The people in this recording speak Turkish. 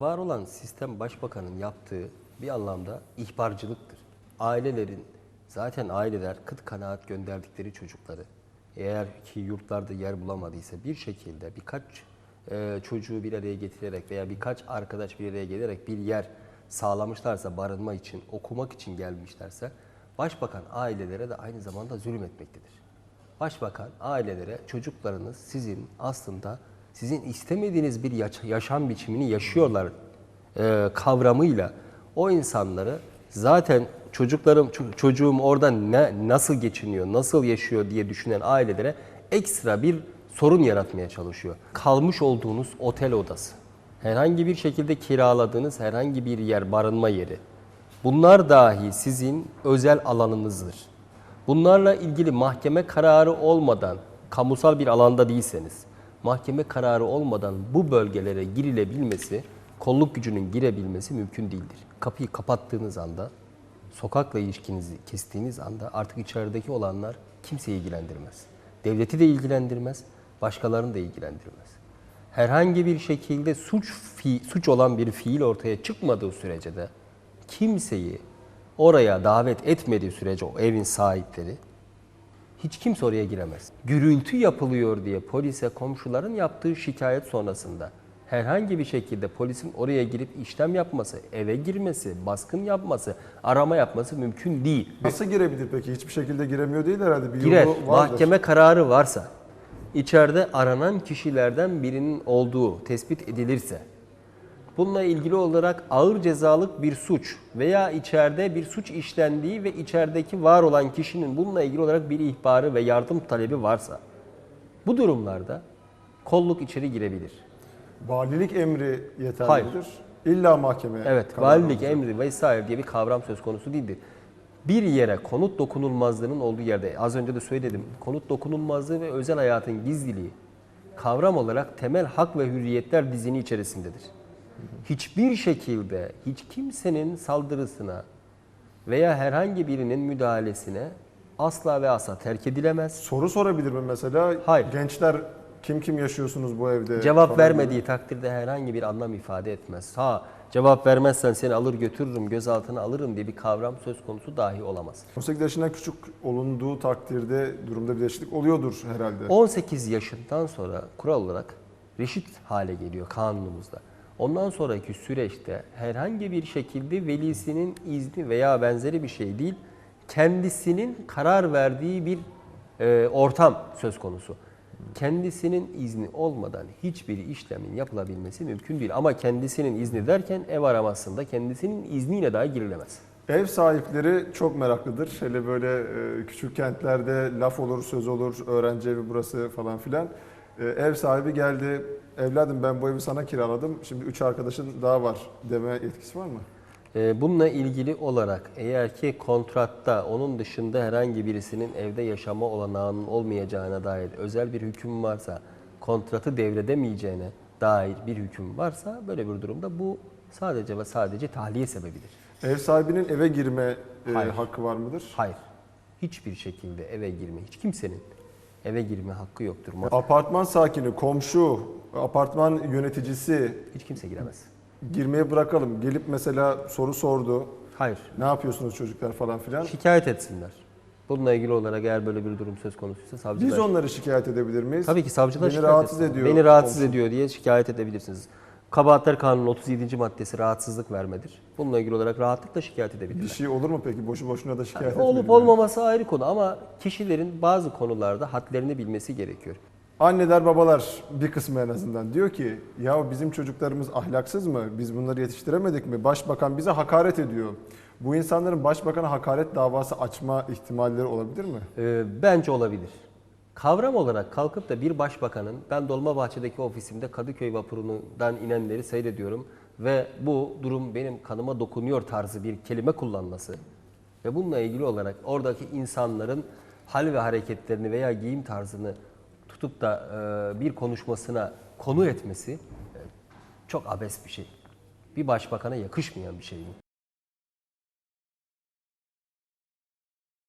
Var olan sistem başbakanın yaptığı bir anlamda ihbarcılıktır. Ailelerin zaten aileler kıt kanaat gönderdikleri çocukları eğer ki yurtlarda yer bulamadıysa bir şekilde birkaç e, çocuğu bir araya getirerek veya birkaç arkadaş bir araya gelerek bir yer sağlamışlarsa barınma için, okumak için gelmişlerse başbakan ailelere de aynı zamanda zulmetmektedir. Başbakan ailelere çocuklarınız sizin aslında sizin istemediğiniz bir yaş- yaşam biçimini yaşıyorlar e, kavramıyla o insanları zaten çocuklarım ço- çocuğum orada ne nasıl geçiniyor, nasıl yaşıyor diye düşünen ailelere ekstra bir sorun yaratmaya çalışıyor. Kalmış olduğunuz otel odası, herhangi bir şekilde kiraladığınız herhangi bir yer, barınma yeri. Bunlar dahi sizin özel alanınızdır. Bunlarla ilgili mahkeme kararı olmadan, kamusal bir alanda değilseniz, mahkeme kararı olmadan bu bölgelere girilebilmesi, kolluk gücünün girebilmesi mümkün değildir. Kapıyı kapattığınız anda, sokakla ilişkinizi kestiğiniz anda artık içerideki olanlar kimseyi ilgilendirmez. Devleti de ilgilendirmez, başkalarını da ilgilendirmez. Herhangi bir şekilde suç fi- suç olan bir fiil ortaya çıkmadığı sürece de kimseyi oraya davet etmediği sürece o evin sahipleri hiç kimse oraya giremez. Gürültü yapılıyor diye polise komşuların yaptığı şikayet sonrasında herhangi bir şekilde polisin oraya girip işlem yapması, eve girmesi, baskın yapması, arama yapması mümkün değil. Nasıl girebilir peki? Hiçbir şekilde giremiyor değil herhalde. Bir Girer. yolu vardır. Mahkeme kararı varsa, içeride aranan kişilerden birinin olduğu tespit edilirse, bununla ilgili olarak ağır cezalık bir suç veya içeride bir suç işlendiği ve içerideki var olan kişinin bununla ilgili olarak bir ihbarı ve yardım talebi varsa, bu durumlarda kolluk içeri girebilir. Valilik emri yeterlidir. Hayır. İlla mahkeme. Evet, valilik alacak. emri vesaire diye bir kavram söz konusu değildir. Bir yere konut dokunulmazlığının olduğu yerde, az önce de söyledim, konut dokunulmazlığı ve özel hayatın gizliliği kavram olarak temel hak ve hürriyetler dizini içerisindedir. Hiçbir şekilde hiç kimsenin saldırısına veya herhangi birinin müdahalesine asla ve asla terk edilemez. Soru sorabilir mi mesela? Hayır. Gençler kim kim yaşıyorsunuz bu evde? Cevap falan vermediği takdirde herhangi bir anlam ifade etmez. Ha cevap vermezsen seni alır götürürüm, gözaltına alırım diye bir kavram söz konusu dahi olamaz. 18 yaşından küçük olunduğu takdirde durumda bir değişiklik oluyordur herhalde. 18 yaşından sonra kural olarak reşit hale geliyor kanunumuzda. Ondan sonraki süreçte herhangi bir şekilde velisinin izni veya benzeri bir şey değil, kendisinin karar verdiği bir e, ortam söz konusu. Kendisinin izni olmadan hiçbir işlemin yapılabilmesi mümkün değil. Ama kendisinin izni derken ev aramasında kendisinin izniyle dahi girilemez. Ev sahipleri çok meraklıdır. Hele böyle e, küçük kentlerde laf olur, söz olur, öğrenci evi burası falan filan. E, ev sahibi geldi, evladım ben bu evi sana kiraladım, şimdi üç arkadaşın daha var deme yetkisi var mı? Ee, Bununla ilgili olarak eğer ki kontratta onun dışında herhangi birisinin evde yaşama olanağının olmayacağına dair özel bir hüküm varsa, kontratı devredemeyeceğine dair bir hüküm varsa böyle bir durumda bu sadece ve sadece tahliye sebebidir. Ev sahibinin eve girme e, Hayır. hakkı var mıdır? Hayır. Hiçbir şekilde eve girme, hiç kimsenin eve girme hakkı yoktur. Apartman sakini, komşu, apartman yöneticisi Hiç kimse giremez. girmeye bırakalım. Gelip mesela soru sordu. Hayır. Ne yapıyorsunuz çocuklar falan filan. Şikayet etsinler. Bununla ilgili olarak eğer böyle bir durum söz konusuysa savcılar... Biz onları şikayet edebilir miyiz? Tabii ki savcılar Beni şikayet rahatsız etsin. ediyor. Beni rahatsız komşum. ediyor diye şikayet edebilirsiniz. Kabahatler Kanunu 37. maddesi rahatsızlık vermedir. Bununla ilgili olarak rahatlıkla şikayet Bir edebilirler. şey olur mu peki? Boşu boşuna da şikayet Olup etmeyelim. olmaması ayrı konu ama kişilerin bazı konularda hadlerini bilmesi gerekiyor. Anneler babalar bir kısmı en azından diyor ki ya bizim çocuklarımız ahlaksız mı? Biz bunları yetiştiremedik mi? Başbakan bize hakaret ediyor. Bu insanların başbakana hakaret davası açma ihtimalleri olabilir mi? Ee, bence olabilir. Kavram olarak kalkıp da bir başbakanın, ben Dolmabahçe'deki ofisimde Kadıköy vapurundan inenleri seyrediyorum ve bu durum benim kanıma dokunuyor tarzı bir kelime kullanması ve bununla ilgili olarak oradaki insanların hal ve hareketlerini veya giyim tarzını tutup da e, bir konuşmasına konu etmesi e, çok abes bir şey. Bir başbakana yakışmayan bir şey.